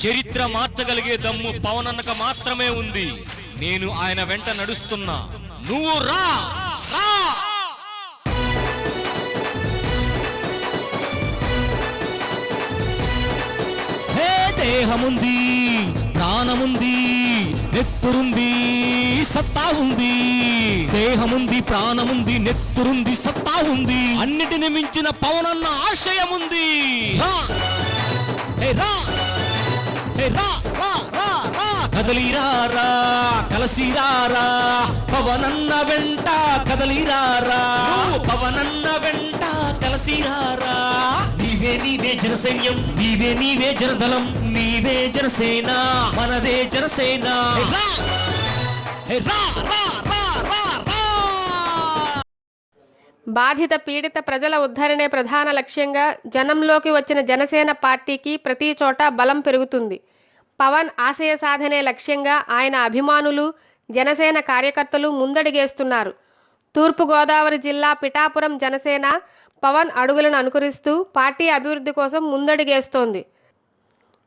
చరిత్ర మార్చగలిగే దమ్ము పవనన్నక మాత్రమే ఉంది. నేను ఆయన వెంట నడుస్తున్నా. నువ్వు రా! రా! హే దేహముంది ప్రాణముంది నెత్తురుంది సత్తా ఉంది. దేహముంది ప్రాణముంది నెత్తురుంది సత్తా ఉంది. అన్నిటిని మించిన పవనన్న ఆశయముంది. రా! హే రా! రా కదలిరారా కలసిరారా పవనన్న వెంట కదలిరారా పవనన్న వెంట కలసిరారా నీవే నీవే జనసైన్యం నీవే నీవే జనదళం నీవే జనసేన మనదే జనసేన. రా రా రా రా రా. బాధిత పీడిత ప్రజల ఉద్ధరణే ప్రధాన లక్ష్యంగా జనంలోకి వచ్చిన జనసేన పార్టీకి ప్రతి చోట బలం పెరుగుతుంది. పవన్ ఆశయ సాధనే లక్ష్యంగా ఆయన అభిమానులు జనసేన కార్యకర్తలు ముందడిగేస్తున్నారు. తూర్పుగోదావరి జిల్లా పిఠాపురం జనసేన పవన్ అడుగులను అనుకరిస్తూ పార్టీ అభివృద్ధి కోసం ముందడిగేస్తోంది.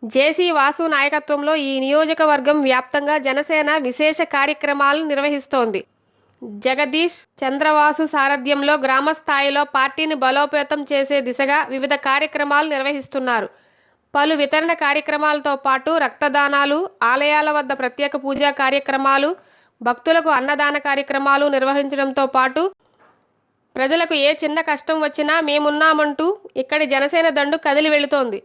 జేసీ వాసు నాయకత్వంలో ఈ నియోజకవర్గం వ్యాప్తంగా జనసేన విశేష కార్యక్రమాలు నిర్వహిస్తోంది. జగదీష్ చంద్రవాసు సారథ్యంలో గ్రామ స్థాయిలో పార్టీని బలోపేతం చేసే దిశగా వివిధ కార్యక్రమాలు నిర్వహిస్తున్నారు. పలు వితరణ కార్యక్రమాలతో పాటు రక్తదానాలు ఆలయాల వద్ద ప్రత్యేక పూజా కార్యక్రమాలు భక్తులకు అన్నదాన కార్యక్రమాలు నిర్వహించడంతో పాటు ప్రజలకు ఏ చిన్న కష్టం వచ్చినా మేమున్నామంటూ ఇక్కడి జనసేన దండు కదిలి వెళుతోంది.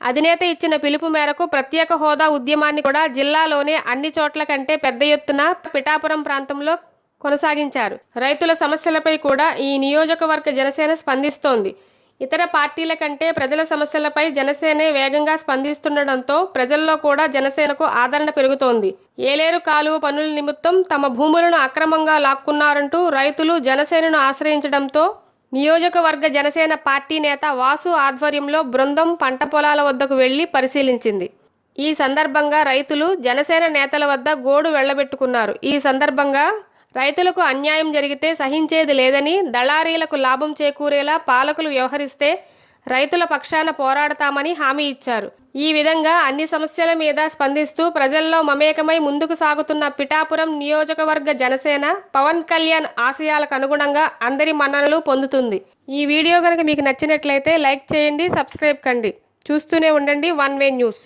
అధినేత ఇచ్చిన పిలుపు మేరకు ప్రత్యేక హోదా ఉద్యమాన్ని కూడా జిల్లాలోనే అన్ని చోట్ల కంటే పెద్ద ఎత్తున పిఠాపురం ప్రాంతంలో కొనసాగించారు. రైతుల సమస్యలపై కూడా ఈ నియోజకవర్గ జనసేన స్పందిస్తోంది. ఇతర పార్టీల కంటే ప్రజల సమస్యలపై జనసేనే వేగంగా స్పందిస్తుండటంతో ప్రజల్లో కూడా జనసేనకు ఆదరణ పెరుగుతోంది. ఏలేరు కాలువ పనుల నిమిత్తం తమ భూములను అక్రమంగా లాక్కున్నారంటూ రైతులు జనసేనను ఆశ్రయించడంతో నియోజకవర్గ జనసేన పార్టీ నేత వాసు ఆధ్వర్యంలో బృందం పంట పొలాల వద్దకు వెళ్ళి పరిశీలించింది. ఈ సందర్భంగా రైతులు జనసేన నేతల వద్ద గోడు వెళ్ళబెట్టుకున్నారు. ఈ సందర్భంగా రైతులకు అన్యాయం జరిగితే సహించేది లేదని దళారీలకు లాభం చేకూరేలా పాలకులు వ్యవహరిస్తే రైతుల పక్షాన పోరాడతామని హామీ ఇచ్చారు. ఈ విధంగా అన్ని సమస్యల మీద స్పందిస్తూ ప్రజల్లో మమేకమై ముందుకు సాగుతున్న పిఠాపురం నియోజకవర్గ జనసేన పవన్ కళ్యాణ్ ఆశయాలకు అనుగుణంగా అందరి మన్ననలు పొందుతుంది. ఈ వీడియో కనుక మీకు నచ్చినట్లయితే లైక్ చేయండి సబ్స్క్రైబ్ కండి. చూస్తూనే ఉండండి వన్ వే న్యూస్.